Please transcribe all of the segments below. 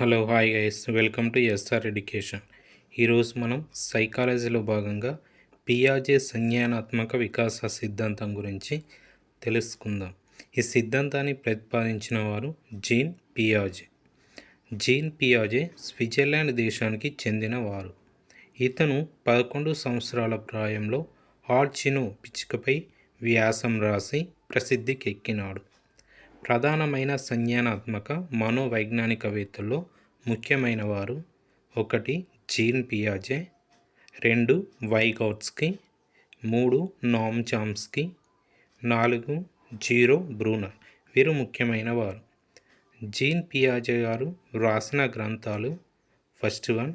Hello hi guys welcome to SR education ఈరోజు మనం సైకాలజీలో భాగంగా పియాజే సంజ్ఞానాత్మక వికాస సిద్ధాంతం గురించి తెలుసుకుందాం. ఈ సిద్ధాంతాన్ని ప్రతిపాదించిన వారు జీన్ పియాజే జీన్ పియాజే స్విట్జర్లాండ్ దేశానికి చెందినవారు ఇతను పదకొండు సంవత్సరాల ప్రాయంలో ఆర్చినో పిచ్చుకపై వ్యాసం రాసి ప్రసిద్ధికెక్కినాడు. ప్రధానమైన సంజ్ఞానాత్మక మనోవైజ్ఞానికవేత్తల్లో ముఖ్యమైన వారు ఒకటి జీన్ పియాజే రెండు వైగౌట్స్కి మూడు నామ్ చామ్స్కి నాలుగు జీరో బ్రూనర్. వీరు ముఖ్యమైన వారు జీన్ పియాజే గారు వ్రాసిన గ్రంథాలు first one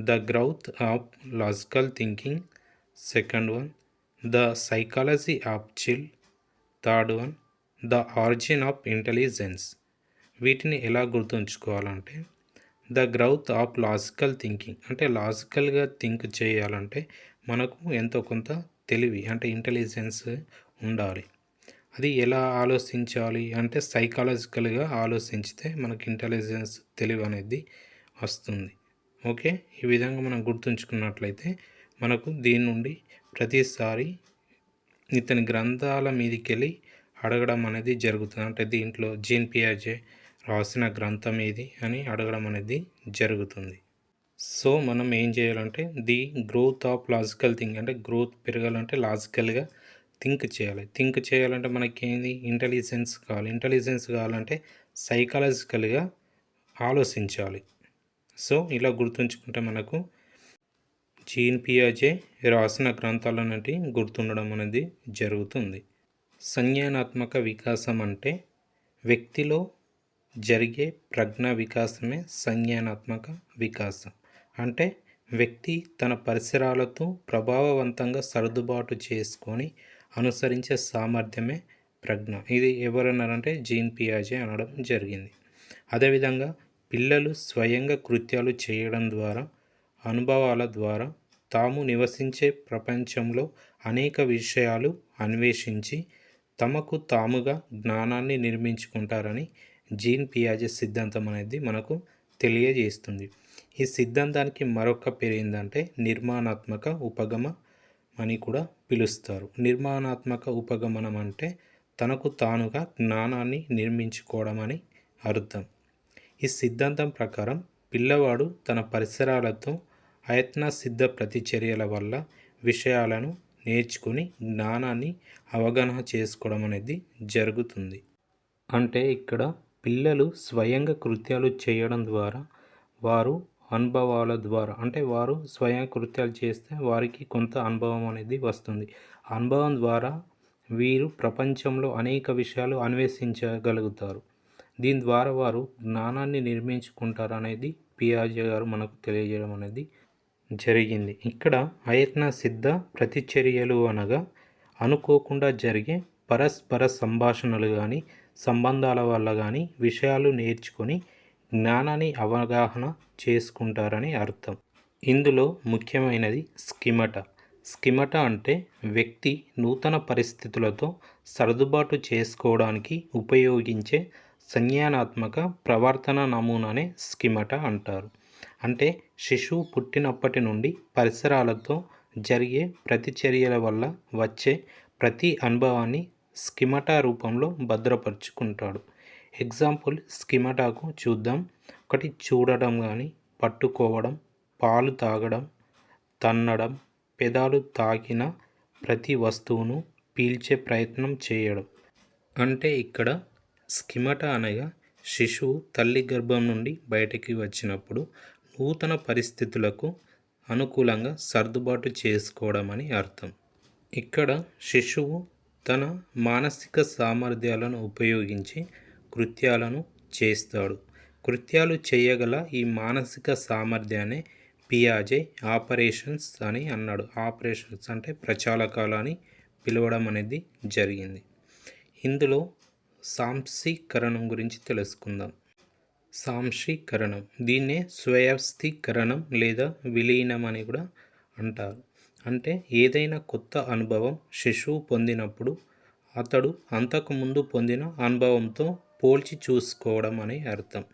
the growth of logical thinking second one the psychology of child third one the origin of intelligence. వీటిని ఎలా గుర్తుంచుకోవాలంటే the growth of logical thinking. అంటే లాజికల్గా థింక్ చేయాలంటే మనకు ఎంతో కొంత తెలివి అంటే ఇంటెలిజెన్స్ ఉండాలి. అది ఎలా ఆలోచించాలి అంటే సైకాలజికల్గా ఆలోచించితే మనకి ఇంటెలిజెన్స్ తెలివి అనేది వస్తుంది. ఓకే? ఈ విధంగా మనం గుర్తుంచుకున్నట్లయితే మనకు దీని నుండి ప్రతిసారి ఇతని గ్రంథాల మీదకి వెళ్ళి అడగడం అనేది జరుగుతుంది. అంటే దీంట్లో జీన్ పియాజే రాసిన గ్రంథం ఏది అని అడగడం అనేది జరుగుతుంది. సో మనం ఏం చేయాలంటే the growth of logical think అంటే గ్రోత్ పెరగాలంటే లాజికల్గా థింక్ చేయాలి. థింక్ చేయాలంటే మనకి ఏంది ఇంటెలిజెన్స్ కావాలి. ఇంటెలిజెన్స్ కావాలంటే సైకాలజికల్గా ఆలోచించాలి. సో ఇలా గుర్తుంచుకుంటే మనకు జీన్ పియాజే రాసిన గ్రంథాలన్నటి గుర్తుండడం అనేది జరుగుతుంది. సంజ్ఞానాత్మక వికాసం అంటే వ్యక్తిలో జరిగే ప్రజ్ఞ వికాసమే సంజ్ఞానాత్మక వికాసం. అంటే వ్యక్తి తన పరిసరాలతో ప్రభావవంతంగా సర్దుబాటు చేసుకొని అనుసరించే సామర్థ్యమే ప్రజ్ఞ. ఇది ఎవరన్నారంటే జీన్ పియాజే అనడం జరిగింది. అదేవిధంగా పిల్లలు స్వయంగా కృత్యాలు చేయడం ద్వారా అనుభవాల ద్వారా తాము నివసించే ప్రపంచంలో అనేక విషయాలు అన్వేషించి తమకు తాముగా జ్ఞానాన్ని నిర్మించుకుంటారని జీన్ పియాజెస్ సిద్ధాంతం అనేది మనకు తెలియజేస్తుంది. ఈ సిద్ధాంతానికి మరొక పేరు ఏంటంటే నిర్మాణాత్మక ఉపగమ అని కూడా పిలుస్తారు. నిర్మాణాత్మక ఉపగమనం అంటే తనకు తానుగా జ్ఞానాన్ని నిర్మించుకోవడం అని అర్థం. ఈ సిద్ధాంతం ప్రకారం పిల్లవాడు తన పరిసరాలతో అయత్న సిద్ధ ప్రతిచర్యల వల్ల విషయాలను నేర్చుకుని జ్ఞానాన్ని అవగాహన చేసుకోవడం అనేది జరుగుతుంది. అంటే ఇక్కడ పిల్లలు స్వయంగా కృత్యాలు చేయడం ద్వారా వారు అనుభవాల ద్వారా అంటే వారు స్వయం కృత్యాలు చేస్తే వారికి కొంత అనుభవం అనేది వస్తుంది. అనుభవం ద్వారా వీరు ప్రపంచంలో అనేక విషయాలు అన్వేషించగలుగుతారు. దీని ద్వారా వారు జ్ఞానాన్ని నిర్మించుకుంటారు అనేది పియాజే గారు మనకు తెలియజేయడం అనేది జరిగింది. ఇక్కడ అయత్న సిద్ధ ప్రతిచర్యలు అనగా అనుకోకుండా జరిగే పరస్పర సంభాషణలు కానీ సంబంధాల వల్ల కానీ విషయాలు నేర్చుకొని జ్ఞానాన్ని అవగాహన చేసుకుంటారని అర్థం. ఇందులో ముఖ్యమైనది స్కిమట. స్కిమట అంటే వ్యక్తి నూతన పరిస్థితులతో సర్దుబాటు చేసుకోవడానికి ఉపయోగించే సంజ్ఞానాత్మక ప్రవర్తన నమూనానే స్కిమట అంటారు. అంటే శిశువు పుట్టినప్పటి నుండి పరిసరాలతో జరిగే ప్రతిచర్యల వల్ల వచ్చే ప్రతి అనుభవాన్ని స్కిమటా రూపంలో భద్రపరుచుకుంటాడు. ఎగ్జాంపుల్ స్కిమటాకు చూద్దాం. ఒకటి చూడడం కానీ పట్టుకోవడం పాలు తాగడం తన్నడం పెదాలు తాకిన ప్రతి వస్తువును పీల్చే ప్రయత్నం చేయడం. అంటే ఇక్కడ స్కిమట అనగా శిశువు తల్లి గర్భం నుండి బయటికి వచ్చినప్పుడు నూతన పరిస్థితులకు అనుకూలంగా సర్దుబాటు చేసుకోవడం అని అర్థం. ఇక్కడ శిశువు తన మానసిక సామర్థ్యాలను ఉపయోగించి కృత్యాలను చేస్తాడు. కృత్యాలు చేయగల ఈ మానసిక సామర్థ్యాన్ని పియాజే ఆపరేషన్స్ అని అన్నాడు. ఆపరేషన్స్ అంటే ప్రచాలకాలు అని పిలవడం అనేది జరిగింది. ఇందులో సాంసీకరణం గురించి తెలుసుకుందాం. సాంశీకరణం. దీన్నే స్వయస్థీకరణం లేదా విలీనం అని కూడా అంటారు. అంటే ఏదైనా కొత్త అనుభవం శిశువు పొందినప్పుడు అతడు అంతకుముందు పొందిన అనుభవంతో పోల్చి చూసుకోవడం అనే అర్థం.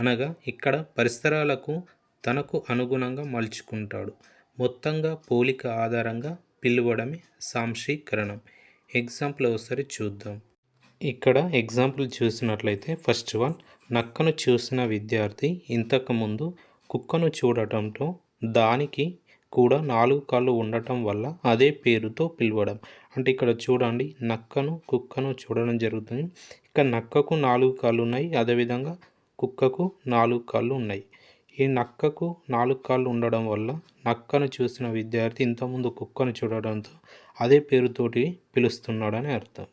అనగా ఇక్కడ పరిసరాలకు తనకు అనుగుణంగా మలుచుకుంటాడు. మొత్తంగా పోలిక ఆధారంగా పిలువడమే సాంశీకరణం. ఎగ్జాంపుల్ ఒకసారి చూద్దాం. ఇక్కడ ఎగ్జాంపుల్ చూసినట్లయితే ఫస్ట్ వన్ నక్కను చూసిన విద్యార్థి ఇంతకుముందు కుక్కను చూడటంతో దానికి కూడా నాలుగు కాళ్ళు ఉండటం వల్ల అదే పేరుతో పిలవడం. అంటే ఇక్కడ చూడండి నక్కను కుక్కను చూడడం జరుగుతుంది. ఇక్కడ నక్కకు నాలుగు కాళ్ళు ఉన్నాయి అదేవిధంగా కుక్కకు నాలుగు కాళ్ళు ఉన్నాయి. ఈ నక్కకు నాలుగు కాళ్ళు ఉండడం వల్ల నక్కను చూసిన విద్యార్థి ఇంతకుముందు కుక్కను చూడడంతో అదే పేరుతోటి పిలుస్తున్నాడని అర్థం.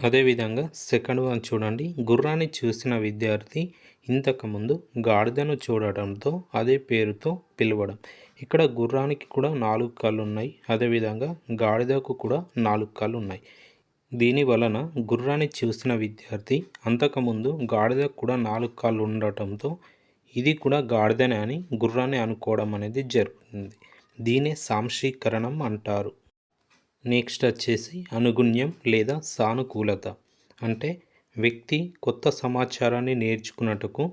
అదేవిధంగా సెకండ్ వన్ చూడండి. గుర్రాన్ని చూసిన విద్యార్థి ఇంతకుముందు గాడిదను చూడడంతో అదే పేరుతో పిలవడం. ఇక్కడ గుర్రానికి కూడా నాలుగు కాళ్ళు ఉన్నాయి. అదేవిధంగా గాడిదకు కూడా నాలుగు కాళ్ళు ఉన్నాయి. దీని వలన గుర్రాన్ని చూసిన విద్యార్థి అంతకుముందు గాడిదకు కూడా నాలుగు కాళ్ళు ఉండటంతో ఇది కూడా గాడిదనే అని గుర్రాన్ని అనుకోవడం అనేది జరుగుతుంది. దీనే సాంశీకరణం అంటారు. నెక్స్ట్ వచ్చేసి అనుగుణ్యం లేదా సానుకూలత. అంటే వ్యక్తి కొత్త సమాచారాన్ని నేర్చుకున్నట్టుకు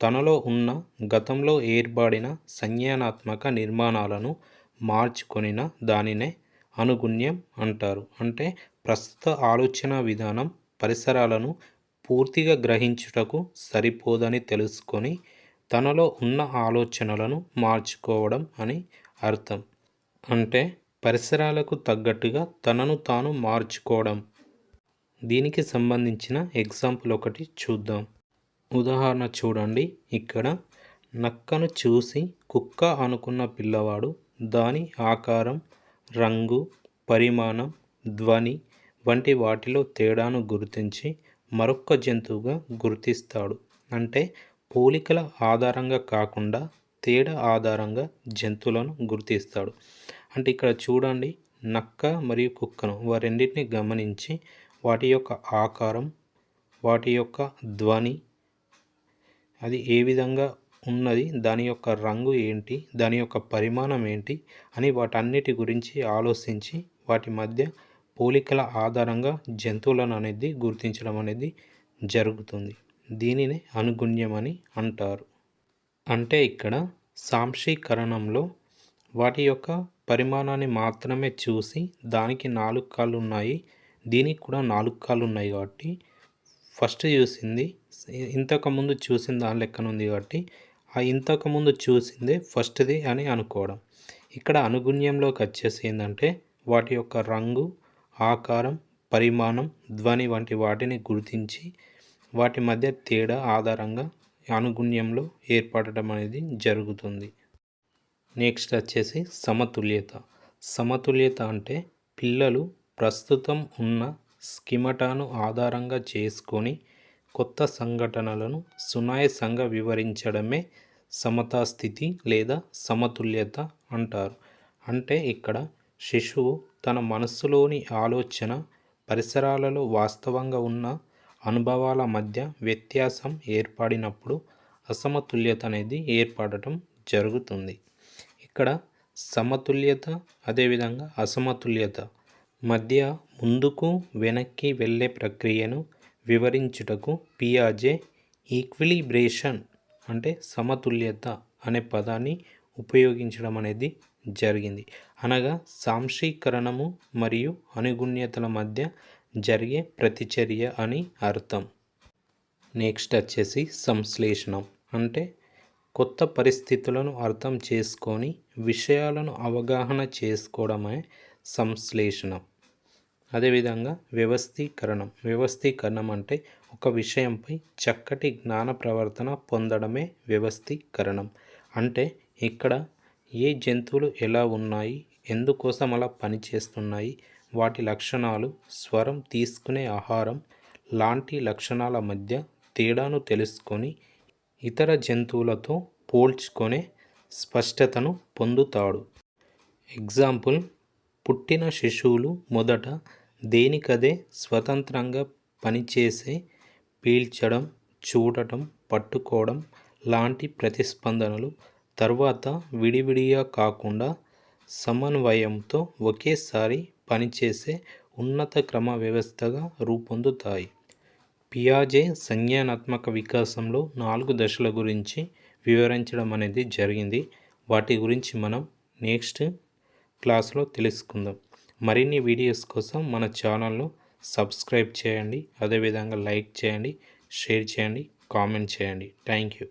తనలో ఉన్న గతంలో ఏర్పడిన సంజ్ఞానాత్మక నిర్మాణాలను మార్చుకొనిన దానినే అనుగుణ్యం అంటారు. అంటే ప్రస్తుత ఆలోచన విధానం పరిసరాలను పూర్తిగా గ్రహించుటకు సరిపోదని తెలుసుకొని తనలో ఉన్న ఆలోచనలను మార్చుకోవడం అని అర్థం. అంటే పరిసరాలకు తగ్గట్టుగా తనను తాను మార్చుకోవడం. దీనికి సంబంధించిన ఎగ్జాంపుల్ ఒకటి చూద్దాం. ఉదాహరణ చూడండి. ఇక్కడ నక్కను చూసి కుక్క అనుకున్న పిల్లవాడు దాని ఆకారం రంగు పరిమాణం ధ్వని వంటి వాటిలో తేడాను గుర్తించి మరొక జంతువుగా గుర్తిస్తాడు. అంటే పోలికల ఆధారంగా కాకుండా తేడా ఆధారంగా జంతువులను గుర్తిస్తాడు. అంటే ఇక్కడ చూడండి నక్క మరియు కుక్కను వారెండింటిని గమనించి వాటి యొక్క ఆకారం వాటి యొక్క ధ్వని అది ఏ విధంగా ఉన్నది దాని యొక్క రంగు ఏంటి దాని యొక్క పరిమాణం ఏంటి అని వాటన్నిటి గురించి ఆలోచించి వాటి మధ్య పోలికల ఆధారంగా జంతువులను అనేది గుర్తించడం అనేది జరుగుతుంది. దీనిని అనుగుణ్యం అని అంటారు. అంటే ఇక్కడ సాంశీకరణంలో వాటి యొక్క పరిమాణాన్ని మాత్రమే చూసి దానికి నాలుగు కాళ్ళు ఉన్నాయి దీనికి కూడా నాలుగు కాళ్ళు ఉన్నాయి కాబట్టి ఫస్ట్ చూసింది ఇంతకుముందు చూసిన దాని లెక్కన ఉంది కాబట్టి ఆ ఇంతకుముందు చూసిందే ఫస్ట్ది అని అనుకోవడం. ఇక్కడ అనుగుణ్యంలోకి వచ్చేసి ఏంటంటే వాటి యొక్క రంగు ఆకారం పరిమాణం ధ్వని వంటి వాటిని గుర్తించి వాటి మధ్య తేడా ఆధారంగా అనుగుణ్యంలో ఏర్పడటం అనేది జరుగుతుంది. నెక్స్ట్ వచ్చేసి సమతుల్యత. సమతుల్యత అంటే పిల్లలు ప్రస్తుతం ఉన్న స్కిమటాను ఆధారంగా చేసుకొని కొత్త సంఘటనలను సునాయసంగా వివరించడమే సమతా స్థితి లేదా సమతుల్యత అంటారు. అంటే ఇక్కడ శిశువు తన మనస్సులోని ఆలోచన పరిసరాలలో వాస్తవంగా ఉన్న అనుభవాల మధ్య వ్యత్యాసం ఏర్పడినప్పుడు అసమతుల్యత అనేది ఏర్పడటం జరుగుతుంది. ఇక్కడ సమతుల్యత అదేవిధంగా అసమతుల్యత. మధ్య ముందుకు వెనక్కి వెళ్ళే ప్రక్రియను వివరించుటకు పియాజే ఈక్విలిబ్రేషన్ అంటే సమతుల్యత అనే పదాన్ని ఉపయోగించడం అనేది జరిగింది. అనగా సాంశీకరణము మరియు అనుగుణ్యతల మధ్య జరిగే ప్రతిచర్య అని అర్థం. నెక్స్ట్ వచ్చేసి సంశ్లేషణం అంటే కొత్త పరిస్థితులను అర్థం చేసుకొని విషయాలను అవగాహన చేసుకోవడమే సంశ్లేషణం. అదేవిధంగా వ్యవస్థీకరణం. వ్యవస్థీకరణం అంటే ఒక విషయంపై చక్కటి జ్ఞాన ప్రవర్తన పొందడమే వ్యవస్థీకరణం. అంటే ఇక్కడ ఏ జంతువులు ఎలా ఉన్నాయి? ఎందుకోసం అలా పనిచేస్తున్నాయి వాటి లక్షణాలు స్వరం తీసుకునే ఆహారం లాంటి లక్షణాల మధ్య తేడాను తెలుసుకొని ఇతర జంతువులతో పోల్చుకొనే స్పష్టతను పొందుతాడు. ఎగ్జాంపుల్ పుట్టిన శిశువులు మొదట దేనికదే స్వతంత్రంగా పనిచేసే పీల్చడం చూడటం పట్టుకోవడం లాంటి ప్రతిస్పందనలు తర్వాత విడివిడిగా కాకుండా సమన్వయంతో ఒకేసారి పనిచేసే ఉన్నత క్రమ వ్యవస్థగా రూపొందుతాయి. పియాజే సంజ్ఞానాత్మక వికాసంలో నాలుగు దశల గురించి వివరించడం అనేది జరిగింది. వాటి గురించి మనం నెక్స్ట్ క్లాస్లో తెలుసుకుందాం. మరిన్ని వీడియోస్ కోసం మన ఛానల్ను సబ్స్క్రైబ్ చేయండి. అదేవిధంగా లైక్ చేయండి షేర్ చేయండి కామెంట్ చేయండి. Thank you.